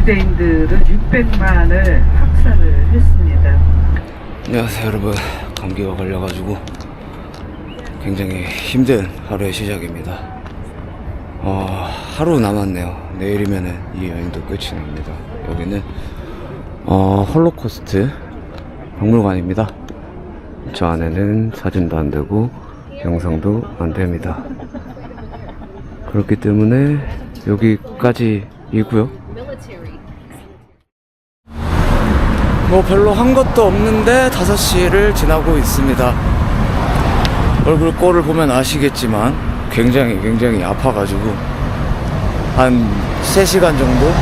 유대인들은 600만을 학살을 했습니다. 안녕하세요 여러분. 감기가 걸려가지고 굉장히 힘든 하루의 시작입니다. 어, 하루 남았네요. 내일이면은 이 여행도 끝이 납니다. 여기는 어, 홀로코스트 박물관입니다. 저 안에는 사진도 안 되고 영상도 안 됩니다. 그렇기 때문에 여기까지이고요 뭐 별로 한 것도 없는데 5시를 지나고 있습니다. 얼굴 꼴을 보면 아시겠지만 굉장히 굉장히 아파가지고 한 3시간 정도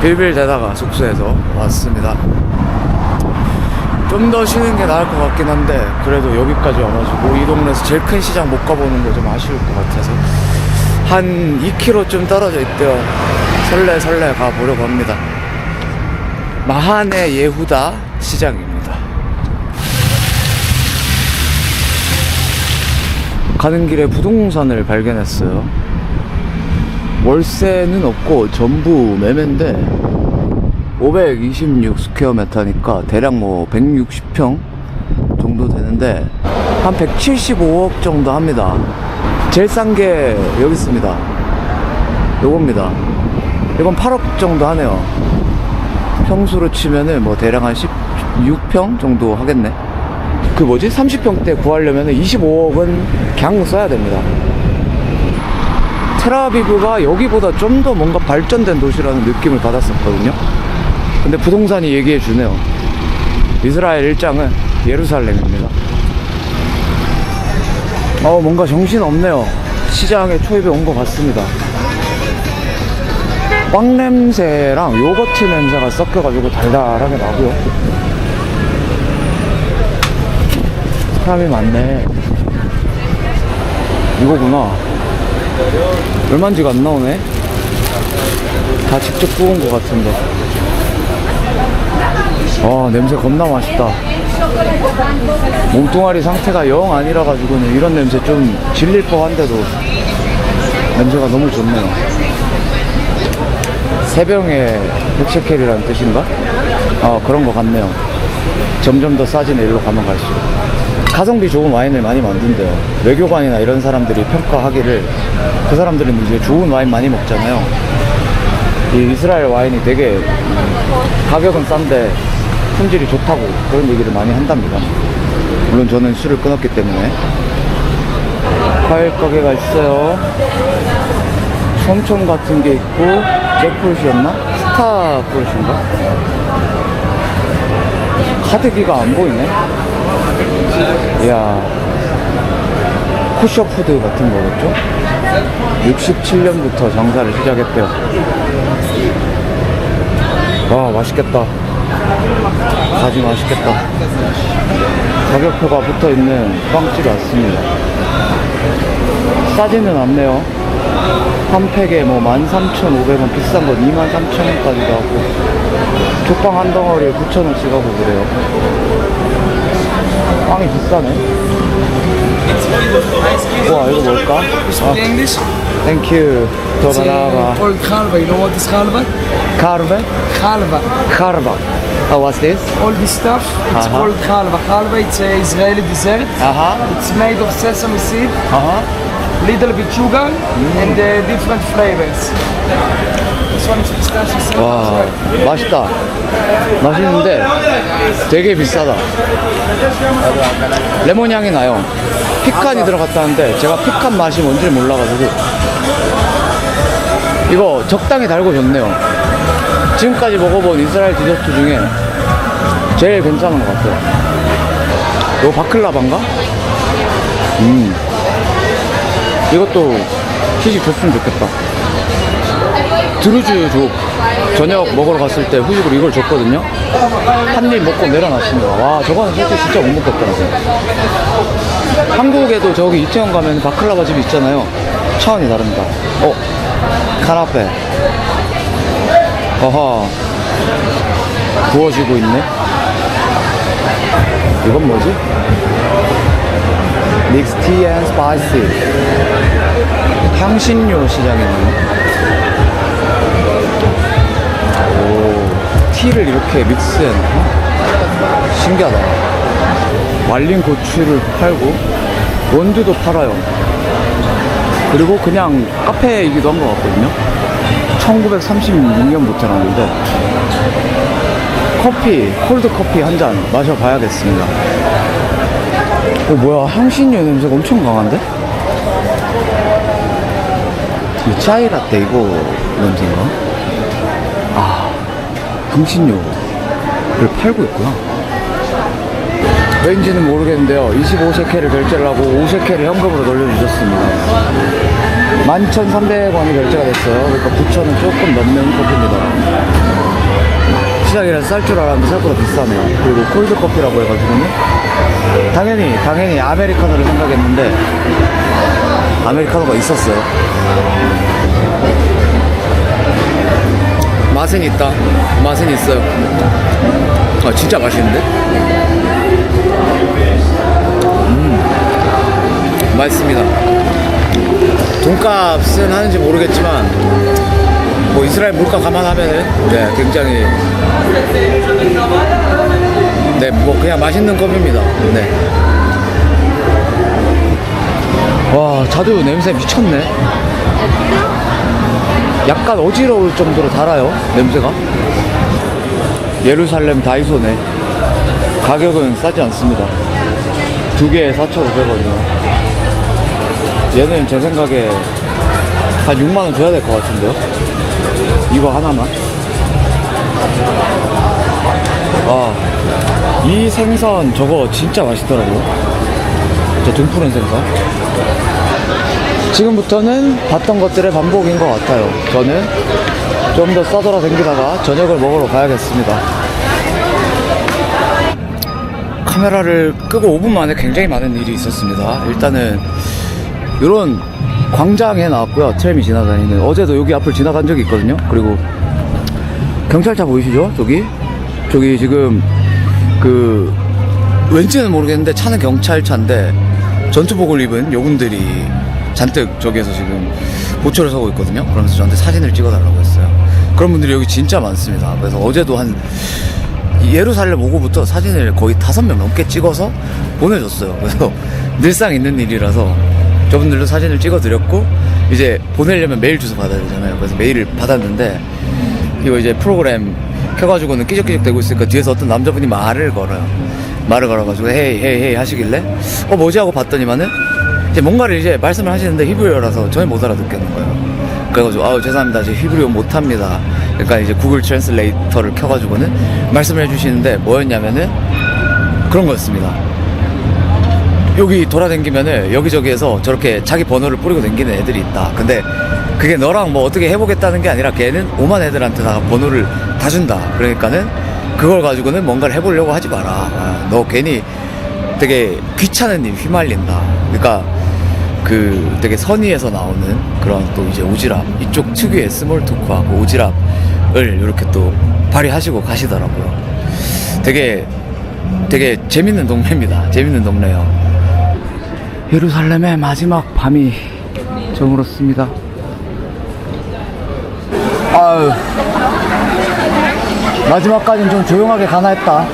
빌빌대다가 숙소에서 왔습니다. 좀 더 쉬는 게 나을 것 같긴 한데 그래도 여기까지 와가지고 이 동네에서 제일 큰 시장 못 가보는 거좀 아쉬울 것 같아서 한 2km쯤 떨어져 있대요. 설레 설레 가보려고 합니다. 마하네 예후다 시장입니다. 가는 길에 부동산을 발견했어요. 월세는 없고 전부 매매인데 526 스퀘어 메타니까 대략 뭐 160평 정도 되는데 한 175억 정도 합니다. 제일 싼 게 여기 있습니다. 요겁니다. 이건 8억 정도 하네요. 평수로 치면은 뭐 대략 한 16평 정도 하겠네. 그 뭐지? 30평대 구하려면 25억은 그냥 써야 됩니다. 테라비브가 여기보다 좀 더 뭔가 발전된 도시라는 느낌을 받았었거든요. 근데 부동산이 얘기해 주네요. 이스라엘 일장은 예루살렘입니다. 어, 뭔가 정신 없네요. 시장에 초입에 온 것 같습니다. 빵 냄새랑 요거트 냄새가 섞여가지고 달달하게 나고요. 사람이 많네. 이거구나. 얼마인지가 안 나오네. 다 직접 구운 것 같은데. 아, 냄새 겁나 맛있다. 몸뚱아리 상태가 영 아니라 가지고는 이런 냄새 좀 질릴 법한데도 냄새가 너무 좋네요. 세병의 백셰켈이라는 뜻인가? 어, 그런 것 같네요. 점점 더 싸지네, 일로 가면 갈수록. 가성비 좋은 와인을 많이 만든대요. 외교관이나 이런 사람들이 평가하기를 그 사람들은 이제 좋은 와인 많이 먹잖아요. 이 이스라엘 와인이 되게 가격은 싼데 품질이 좋다고 그런 얘기를 많이 한답니다. 물론 저는 술을 끊었기 때문에. 과일 가게가 있어요. 촘촘 같은 게 있고 잭프루시였나? 스타프루시인가? 카드기가 안 보이네. 이야. 쿠셔푸드 같은 거겠죠? 67년부터 장사를 시작했대요. 와 맛있겠다. 가지 맛있겠다. 가격표가 붙어 있는 빵집이 왔습니다. 싸지는 않네요 한 팩에 뭐 13,500원 비싼 건 23,000원까지도 하고 족빵 한 덩어리에 9,000원씩 하고 그래요 빵이 비싸네 와 이거 뭘까? 아? 땡큐 It's 도다라바 called khalva. You know what is khalva? 카르베? Khalva. 카르바 Oh, what's this? All this stuff, it's Uh-huh. called khalva. Khalva, it's a Israeli dessert. 아하 It's made of sesame seed, 아하 little bit sugar, and uh, different flavors. This one is pistachio syrup. 와 맛있다. 맛있는데 되게 비싸다. 레몬 향이 나요. 피칸이 들어갔다는데 제가 피칸 맛이 뭔지 몰라가지고. 이거 적당히 달고 좋네요. 지금까지 먹어본 이스라엘 디저트 중에 제일 괜찮은 것 같아요. 이거 바클라바인가? 음 이것도 시식 줬으면 좋겠다 드루즈 족 저녁 먹으러 갔을 때 후식으로 이걸 줬거든요. 한 입 먹고 내려놨습니다. 와, 저거는 솔직히 진짜 못 먹겠더라고요. 한국에도 저기 이태원 가면 바클라바 집 있잖아요. 차원이 다릅니다. 어, 카나페. 어허. 구워지고 있네. 이건 뭐지? 믹스 티 앤 스파이시. 향신료 시장이네요. 티를 이렇게 믹스해 놓고 신기하다. 말린 고추를 팔고 원두도 팔아요. 그리고 그냥 카페이기도 한 것 같거든요. 1936년부터라는데 커피, 콜드 커피 한 잔 마셔봐야겠습니다. 어, 뭐야, 향신료 냄새가 엄청 강한데? 이 차이 라떼 이거 냄새인가? 아, 향신료를 팔고 있구나. 왠지는 모르겠는데요. 25셰켈을 결제를 하고 5셰켈을 현금으로 돌려주셨습니다. 11,300원이 결제가 됐어요. 그러니까 9,000원 조금 넘는 커피입니다. 시작이라서 쌀 줄 알았는데 생각보다 비싸네요. 그리고 콜드 커피라고 해가지고는 당연히 당연히 아메리카노를 생각했는데 아메리카노가 있었어요. 맛은 있다. 맛은 있어요. 아 진짜 맛있는데? 음 맛있습니다. 돈값은 하는지 모르겠지만 뭐 이스라엘 물가 감안하면은 네 굉장히 네 뭐 그냥 맛있는 컵입니다. 네. 와 자두 냄새 미쳤네. 약간 어지러울 정도로 달아요 냄새가. 예루살렘 다이소네. 가격은 싸지 않습니다. 두 개에 4,500원이요. 얘는 제 생각에 한 6만원 줘야 될 것 같은데요? 이거 하나만. 아, 이 생선 저거 진짜 맛있더라고요. 저 등푸른 생선. 지금부터는 봤던 것들의 반복인 것 같아요. 저는 좀 더 싸돌아 댕기다가 저녁을 먹으러 가야겠습니다. 카메라를 끄고 5분 만에 굉장히 많은 일이 있었습니다. 일단은 이런 광장에 나왔고요. 트램이 지나다니는. 어제도 여기 앞을 지나간 적이 있거든요. 그리고 경찰차 보이시죠? 저기? 저기 지금 그 왠지는 모르겠는데 차는 경찰차인데 전투복을 입은 요분들이 잔뜩 저기에서 지금 보초를 서고 있거든요. 그러면서 저한테 사진을 찍어달라고 했어요. 그런 분들이 여기 진짜 많습니다. 그래서 어제도 한 예루살렘 오고부터 사진을 거의 다섯 명 넘게 찍어서 보내줬어요. 그래서 늘상 있는 일이라서 저분들도 사진을 찍어드렸고 이제 보내려면 메일 주소 받아야 되잖아요. 그래서 메일을 받았는데 이거 이제 프로그램 켜가지고는 끼적끼적 대고 있으니까 뒤에서 어떤 남자분이 말을 걸어요. 말을 걸어가지고 헤이 헤이 헤이 하시길래 어 뭐지 하고 봤더니만은 이제 뭔가를 이제 말씀을 하시는데 히브리어라서 전혀 못 알아듣겠는 거예요. 그래가지고 아우 죄송합니다. 저 히브리어 못합니다. 그러니까 이제 구글 트랜슬레이터를 켜가지고는 말씀을 해주시는데 뭐였냐면은 그런 거였습니다. 여기 돌아다니면은 여기저기에서 저렇게 자기 번호를 뿌리고 다니는 애들이 있다. 근데 그게 너랑 뭐 어떻게 해보겠다는 게 아니라 걔는 오만 애들한테 다 번호를 다 준다. 그러니까는 그걸 가지고는 뭔가를 해보려고 하지 마라. 아, 너 괜히 되게 귀찮은 일 휘말린다. 그러니까 그 되게 선의에서 나오는 그런 또 이제 오지랖 이쪽 특유의 스몰 토크하고 오지랖을 이렇게 또 발휘하시고 가시더라고요. 되게 되게 재밌는 동네입니다. 재밌는 동네요. 예루살렘의 마지막 밤이 저물었습니다. 아유. 마지막까지는 좀 조용하게 가나 했다.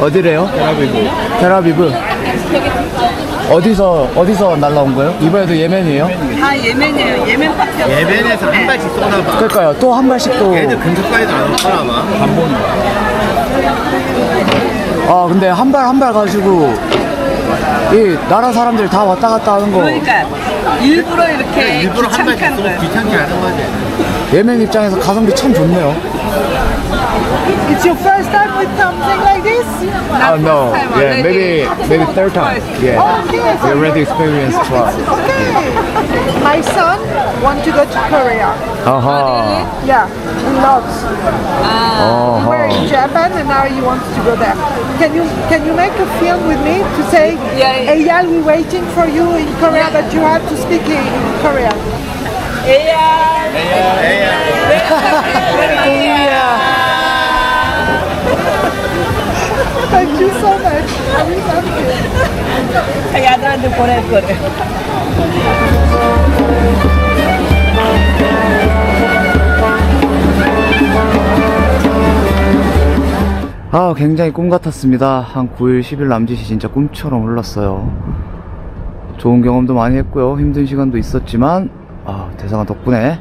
어디래요? 테라비브. 테라비브. 어디서 어디서 날라온 거예요? 이번에도 예멘이에요? 다 예멘이에요. 예멘밖에 없어요. 예멘에서 한 발씩 쏘나 봐. 그러니까요. 또 한 발씩 또. 얘들 근처까지도 안 오나 아마. 안 보는 아 근데 한 발 한 발 가지고 이 나라 사람들 다 왔다 갔다 하는 거 그러니까 일부러 이렇게 일부러 한 발씩 귀찮게 쏘고 하는 거예요. 귀찮게 하는 거지. 예멘 입장에서 가성비 참 좋네요. It's your first time with something like this? Oh no, yeah, maybe maybe third time. Yeah, oh, we already experienced twice. My son want to go to Korea. Oh, uh huh. Yeah, he loves. Uh-huh. Oh. We were in Japan and now he wants to go there. Can you can you make a film with me to say, yeah. Eyal, we're waiting for you in Korea, but you have to speak in Korean. Eyal. Eyal. Eyal. Thank you so much. I will love you. 아들한테 보낼 거래. 아, 굉장히 꿈 같았습니다. 한 9일, 10일 남짓이 진짜 꿈처럼 흘렀어요. 좋은 경험도 많이 했고요. 힘든 시간도 있었지만, 아, 대상아 덕분에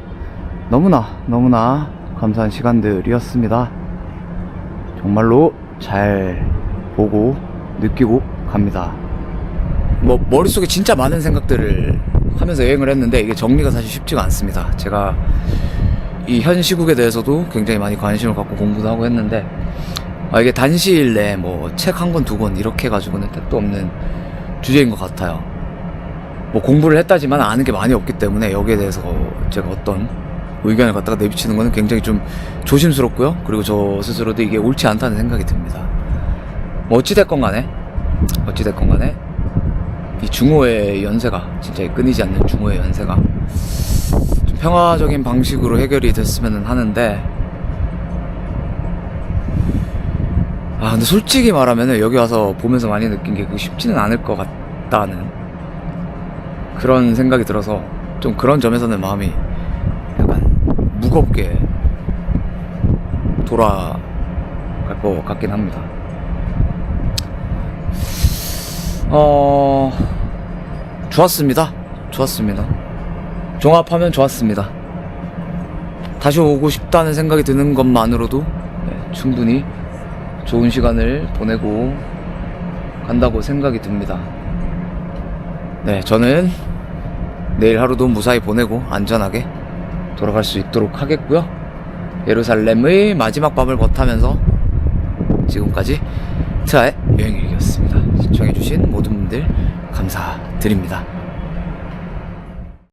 너무나, 너무나 감사한 시간들이었습니다. 정말로 잘 보고 느끼고 갑니다. 뭐, 머릿속에 진짜 많은 생각들을 하면서 여행을 했는데, 이게 정리가 사실 쉽지가 않습니다. 제가 이 현 시국에 대해서도 굉장히 많이 관심을 갖고 공부도 하고 했는데, 아, 이게 단시일 내에 뭐 책 한 권, 두권 이렇게 가지고는 택도 없는 주제인 것 같아요. 뭐 공부를 했다지만 아는 게 많이 없기 때문에 여기에 대해서 제가 어떤 의견을 갖다가 내비치는 거는 굉장히 좀 조심스럽고요. 그리고 저 스스로도 이게 옳지 않다는 생각이 듭니다. 뭐 어찌됐건 간에, 어찌됐건 간에, 이 중호의 연세가, 진짜 이 끊이지 않는 중호의 연세가 좀 평화적인 방식으로 해결이 됐으면 하는데, 아, 근데 솔직히 말하면 여기 와서 보면서 많이 느낀 게 쉽지는 않을 것 같다는 그런 생각이 들어서 좀 그런 점에서는 마음이 약간 무겁게 돌아갈 것 같긴 합니다. 어, 좋았습니다. 좋았습니다. 종합하면 좋았습니다. 다시 오고 싶다는 생각이 드는 것만으로도 네, 충분히 좋은 시간을 보내고 간다고 생각이 듭니다. 네, 저는 내일 하루도 무사히 보내고 안전하게 돌아갈 수 있도록 하겠고요. 예루살렘의 마지막 밤을 버타면서 지금까지 트아의 여행일기였습니다. 시청해주신 모든 분들 감사드립니다.